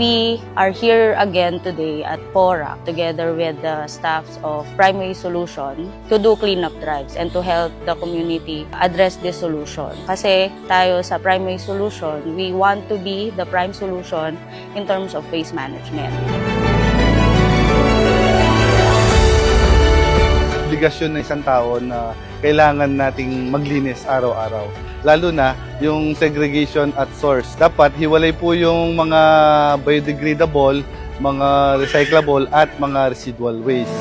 we are here again today at PORA together with the staffs of Primary Solution to do cleanup drives and to help the community address this solution. Kasi tayo sa Primary Solution, we want to be the prime solution in terms of waste management. Obligasyon ng isang tao na kailangan nating maglinis araw-araw. Lalo na yung segregation at source. Dapat hiwalay po yung mga biodegradable, mga recyclable at mga residual waste.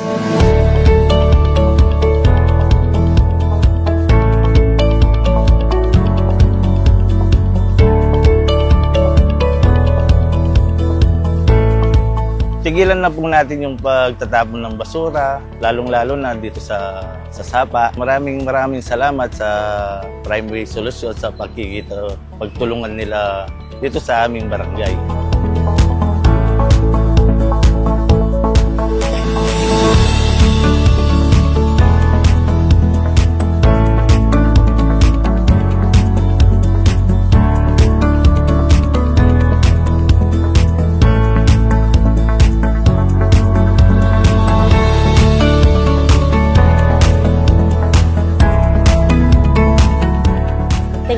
Tigilan na po natin yung pagtatapon ng basura, lalong-lalo na dito sa, sa Sapa. Maraming maraming salamat sa Primary Solution sa pagkikita, pagtulungan nila dito sa aming barangay.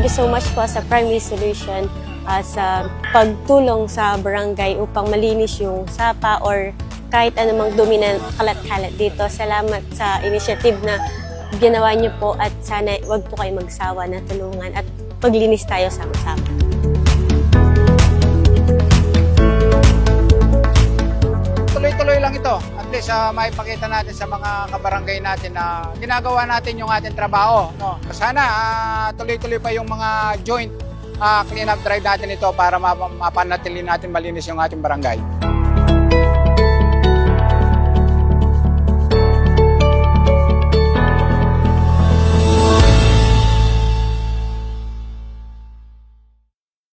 Thank you so much po sa Primary Solution uh, sa pagtulong sa barangay upang malinis yung sapa or kahit anumang dumi na kalat-kalat dito. Salamat sa initiative na ginawa niyo po at sana wag po kayo magsawa na tulungan at maglinis tayo sama-sama. Lang ito. At least uh, maipakita natin sa mga kabarangay natin na ginagawa natin yung ating trabaho. No? Sana ah, tuloy-tuloy pa yung mga joint ah, clean-up drive natin ito para map- mapanatili natin malinis yung ating barangay.